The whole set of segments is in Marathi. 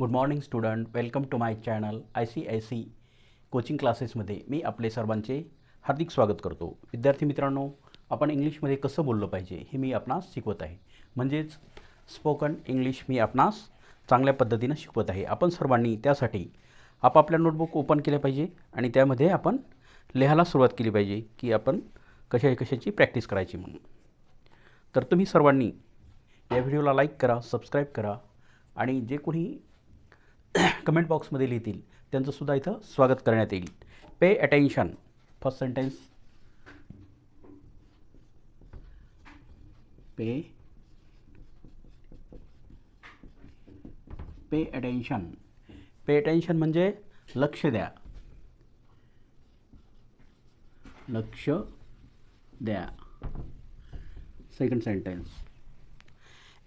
Good morning student welcome to my channel I C I C coaching क्लासेसमध्ये मी आपले सर्वांचे हार्दिक स्वागत करतो. विद्यार्थी मित्रांनो आपण इंग्लिशमध्ये कसं बोललं पाहिजे हे मी आपणास शिकवत आहे. म्हणजेच स्पोकन इंग्लिश मी आपणास चांगल्या पद्धतीनं शिकवत आहे. आपण सर्वांनी त्यासाठी आपापल्या नोटबुक ओपन केल्या पाहिजे आणि त्यामध्ये आपण लिहायला सुरुवात केली पाहिजे की आपण कशा कशाची प्रॅक्टिस करायची म्हणून. तर तुम्ही सर्वांनी या व्हिडिओला लाईक करा सबस्क्राईब करा आणि जे कोणी कमेंट बॉक्समध्ये लिहितील. त्यांचंसुद्धा इथं स्वागत करण्यात येईल. Pay attention. First sentence. Pay. Pay attention. Pay attention म्हणजे लक्ष द्या. लक्ष द्या. Second sentence.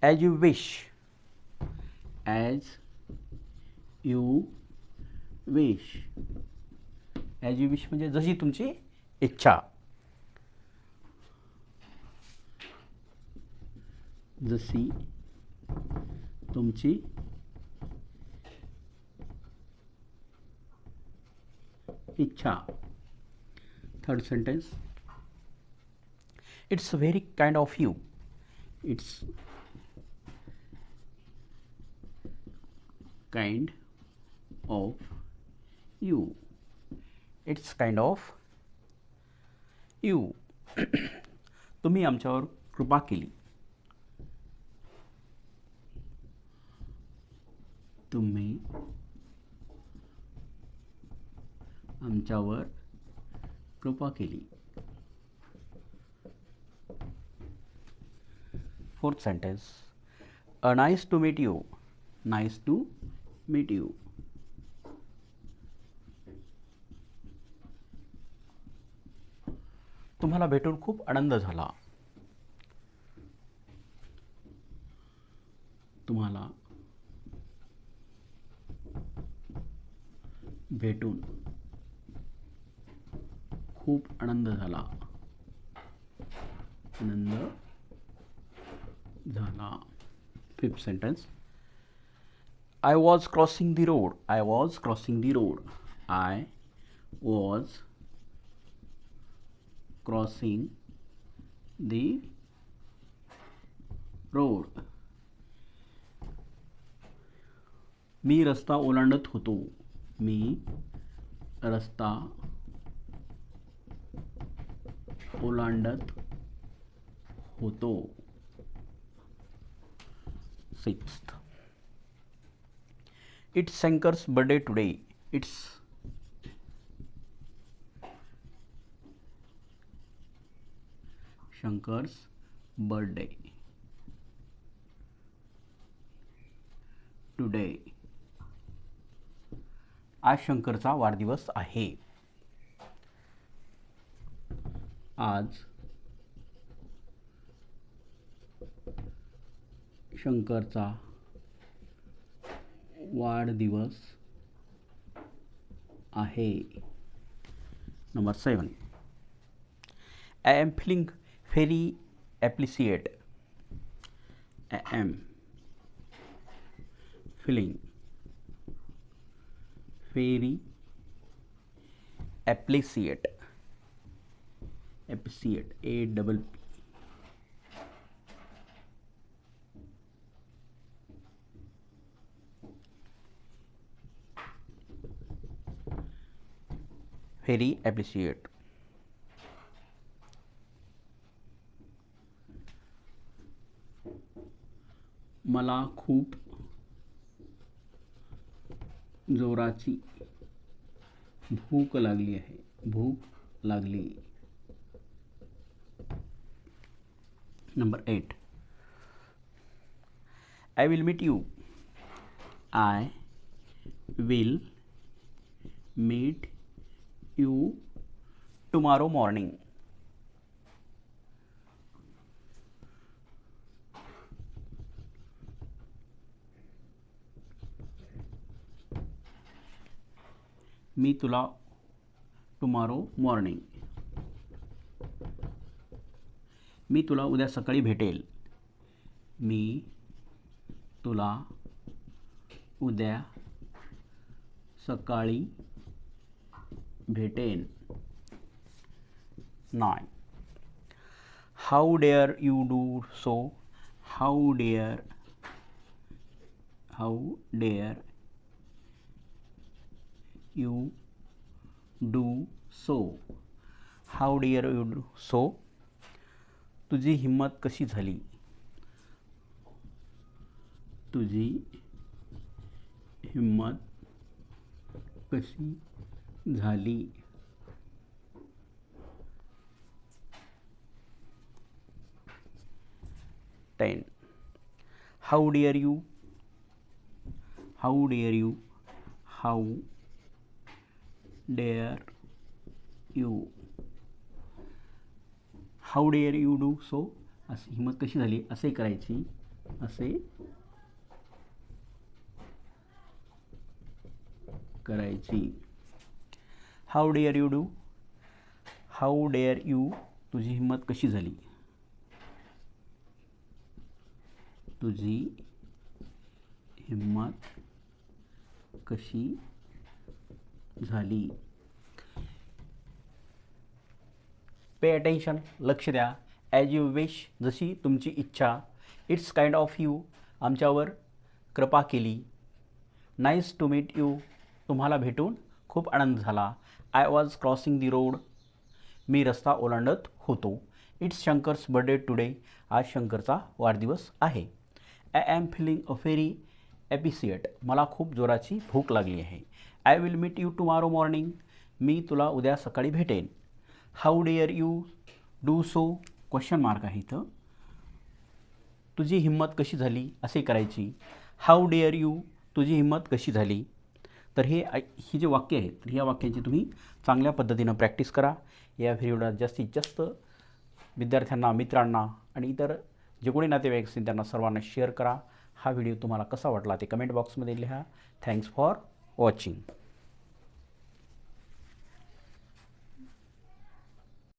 As you wish as you wish. As you wish म्हणजे जशी तुमची इच्छा. जशी तुमची इच्छा. Third sentence it's very kind of you it's kind of you it's kind of you तुम्ही आमच्यावर कृपा केली. तुम्ही आमच्यावर कृपा केली. Fourth sentence a nice to meet you nice to meet you तुम्हाला भेटून खूप आनंद झाला. तुम्हाला भेटून खूप आनंद झाला. आनंद झाला. Fifth sentence I was crossing the road I was crossing the road I was crossing the road मी रस्ता ओलांडत होतो. मी रस्ता ओलांडत होतो. Sixth it's Shankar's birthday today it's Shankar's birthday today आज शंकरचा वाढदिवस आहे. आज शंकरचा वाढदिवस आहे. Number seven I am feeling very appreciate I am feeling very appreciate appreciate a double p very appreciate मला खूप जोराची भूक लागली आहे, भूक लागली. Number eight I will meet you I will meet you tomorrow morning मी तुला टुमारो मॉर्निंग मी तुला उद्या सकाळी भेटेल. मी तुला उद्या सकाळी भेटेन. नाय. How dare you do so how dare how dare you do so how dare you do so तुझी हिम्मत कशी झाली? तुझी हिम्मत कशी झाली? Ten. How dear you how dear you how dare you how dare you do so अशी हिंमत कशी झाली? असे करायची. असे करायची. How dare you do how dare you तुझी हिंमत कशी झाली? तुझी हिंमत कशी झाली. पे अटेन्शन लक्ष द्या. ॲज यू विश जशी तुमची इच्छा. इट्स काइंड ऑफ यू आमच्यावर कृपा केली. नाईस टू मीट यू तुम्हाला भेटून खूप आनंद झाला. I was crossing the road मी रस्ता ओलांडत होतो. इट्स शंकर्स बर्थडे टुडे आज शंकरचा वाढदिवस आहे. I am feeling a very appreciate मला खूप जोराची भूक लागली आहे. I will meet you tomorrow morning मी तुला उद्या सकाळी भेटेन. How dare you do so question mark आहे इथं. तुझी हिंमत कशी झाली? असे करायची. हाऊ डेअर यू तुझी हिंमत कशी झाली? तर हे ही जे वाक्य आहेत तर ह्या वाक्यांची तुम्ही चांगल्या पद्धतीनं प्रॅक्टिस करा. या व्हिडिओला जास्तीत जास्त विद्यार्थ्यांना मित्रांना आणि इतर जे कोणी नातेवाईक असतील त्यांना सर्वांना शेअर करा. हा व्हिडिओ तुम्हाला कसा वाटला ते कमेंट बॉक्समध्ये लिहा. Thanks for watching.